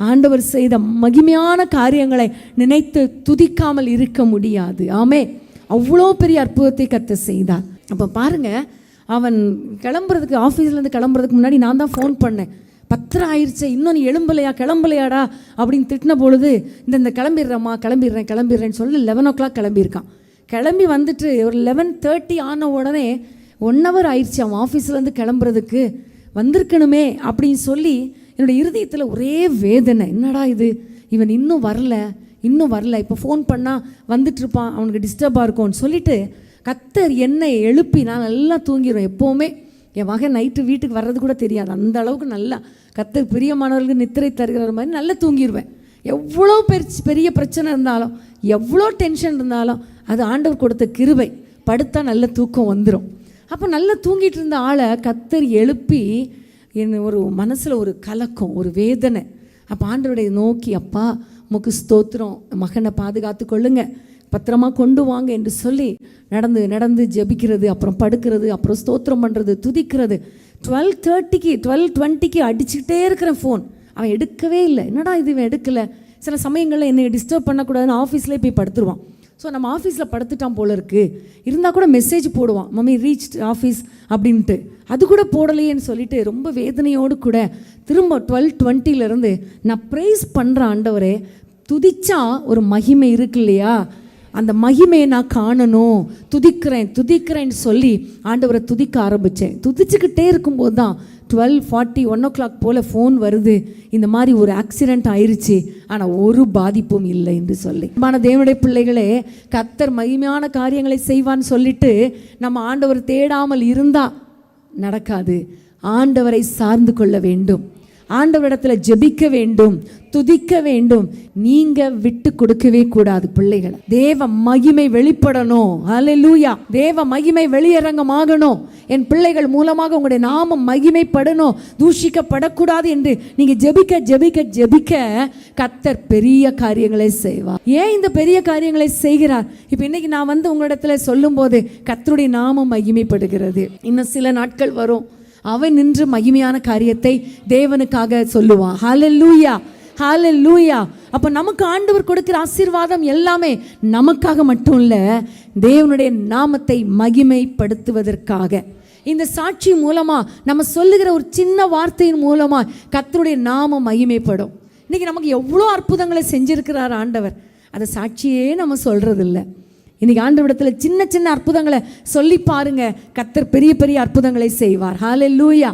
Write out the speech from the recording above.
ஆண்டவர் செய்த மகிமையான காரியங்களை நினைத்து துதிக்காமல் இருக்க முடியாது. ஆமே. அவ்வளோ பெரிய அற்புதத்தை கத்த செய்தார். அப்போ பாருங்க அவன் கிளம்புறதுக்கு ஆஃபீஸ்லேருந்து கிளம்புறதுக்கு முன்னாடி நான் தான் ஃபோன் பண்ணேன். பத்திரம் ஆயிடுச்சு இன்னும் நீ எழும்பலையா கிளம்பலையாடா அப்படின்னு திட்டின பொழுது இந்த இந்த கிளம்பிடுறேம்மா கிளம்பிடுறேன் கிளம்பிடுறேன்னு சொல்லி லெவன் ஓ கிளாக் கிளம்பியிருக்கான். கிளம்பி வந்துட்டு ஒரு லெவன் தேர்ட்டி ஆன உடனே ஒன் ஹவர் ஆயிடுச்சு அவன் ஆஃபீஸ்லேருந்து கிளம்புறதுக்கு வந்திருக்கணுமே அப்படின்னு சொல்லி என்னோடய இருதயத்தில் ஒரே வேதனை. என்னடா இது? இவன் இன்னும் வரல இன்னும் வரல. இப்போ ஃபோன் பண்ணால் வந்துட்டுருப்பான் அவனுக்கு டிஸ்டர்பாக இருக்கும்னு சொல்லிட்டு கத்தர் என்னை எழுப்பி நான் நல்லா தூங்கிடுவேன் எப்போவுமே என் மகன் நைட்டு வீட்டுக்கு வர்றது கூட தெரியாது. அந்த அளவுக்கு நல்லா கத்தர் பிரியமானவர்களுக்கு நித்திரை தருகிற மாதிரி நல்லா தூங்கிடுவேன் எவ்வளோ பெரிய பெரிய பிரச்சனை இருந்தாலும் எவ்வளோ டென்ஷன் இருந்தாலும் அது ஆண்டவர் கொடுத்த கிருபை. படுத்தா நல்ல தூக்கம் வந்துடும் அப்போ நல்லா தூங்கிட்டு இருந்த ஆளை கத்தர் எழுப்பி என் ஒரு மனசில் ஒரு கலக்கம் ஒரு வேதனை. அப்போ ஆண்டவருடைய நோக்கி அப்பா முக்கு ஸ்தோத்திரம். மகனை பாதுகாத்து கொள்ளுங்க. பத்திரமா கொண்டு வாங்க என்று சொல்லி நடந்து நடந்து ஜெபிக்கிறது அப்புறம் படுக்கிறது அப்புறம் ஸ்தோத்திரம் பண்ணுறது துதிக்கிறது. டுவெல் தேர்ட்டிக்கு டுவெல் டுவெண்ட்டிக்கு அடிச்சுக்கிட்டே இருக்கிறேன் ஃபோன். அவன் எடுக்கவே இல்லை. என்னடா இது இவன் எடுக்கலை? சில சமயங்களில் என்னை டிஸ்டர்ப் பண்ணக்கூடாதுன்னு ஆஃபீஸ்லேயே போய் படுத்துருவான். ஸோ நம்ம ஆஃபீஸில் படுத்துட்டான் போல இருக்கு. இருந்தால் கூட மெசேஜ் போடுவான். மம்மி ரீச் ஆஃபீஸ் அப்படின்ட்டு. அது கூட போடலையேன்னு சொல்லிட்டு ரொம்ப வேதனையோடு கூட திரும்ப டுவெல் டுவெண்ட்டிலேருந்து நான் ப்ரைஸ் பண்ணுற ஆண்டவரே துதிச்சா ஒரு மகிமை இருக்கு இல்லையா? அந்த மகிமையை நான் காணணும். துதிக்கிறேன் துதிக்கிறேன்னு சொல்லி ஆண்டவரை துதிக்க ஆரம்பித்தேன் துதிச்சுக்கிட்டே இருக்கும்போது தான் twelve forty one o'clock போல் ஃபோன் வருது. இந்த மாதிரி ஒரு ஆக்சிடெண்ட் ஆயிடுச்சு ஆனால் ஒரு பாதிப்பும் இல்லை என்று சொல்லி. மன தேவனுடைய பிள்ளைகளே கத்தர் மகிமையான காரியங்களை செய்வான்னு சொல்லிட்டு நம்ம ஆண்டவர் தேடாமல் இருந்தால் நடக்காது. ஆண்டவரை சார்ந்து கொள்ள வேண்டும். ஆண்டவரிடத்தில் ஜெபிக்க வேண்டும். துதிக்க வேண்டும். நீங்க விட்டு கொடுக்கவே கூடாது பிள்ளைகளை. தேவ மகிமை வெளிப்படணும். அலலூயா தேவ மகிமை வெளியரங்கமாகணும். என் பிள்ளைகள் மூலமாக உங்களுடைய நாமம் மகிமைப்படணும். தூஷிக்கப்படக்கூடாது என்று நீங்க ஜெபிக்க ஜெபிக்க ஜெபிக்க கத்தர் பெரிய காரியங்களை செய்வார். ஏன் இந்த பெரிய காரியங்களை செய்கிறார்? இப்போ இன்னைக்கு நான் வந்து உங்களிடத்துல சொல்லும் போது கத்தருடைய நாமம் மகிமைப்படுகிறது. இன்னும் சில நாட்கள் வரும். அவன் நின்று மகிமையான காரியத்தை தேவனுக்காக சொல்லுவான். ஹalleluya லூயா அப்போ நமக்கு ஆண்டவர் கொடுக்கிற ஆசீர்வாதம் எல்லாமே நமக்காக மட்டும் இல்லை தேவனுடைய நாமத்தை மகிமைப்படுத்துவதற்காக. இந்த சாட்சி மூலமாக நம்ம சொல்லுகிற ஒரு சின்ன வார்த்தையின் மூலமாக கத்தருடைய நாமம் மகிமைப்படும். இன்றைக்கி நமக்கு எவ்வளோ அற்புதங்களை செஞ்சுருக்கிறார் ஆண்டவர். அதை சாட்சியே நம்ம சொல்கிறதில்ல இன்றைக்கி ஆண்டவரிடத்தில் சின்ன சின்ன அற்புதங்களை சொல்லி பாருங்கள் கத்தர் பெரிய பெரிய அற்புதங்களை செய்வார். ஹாலே லூயா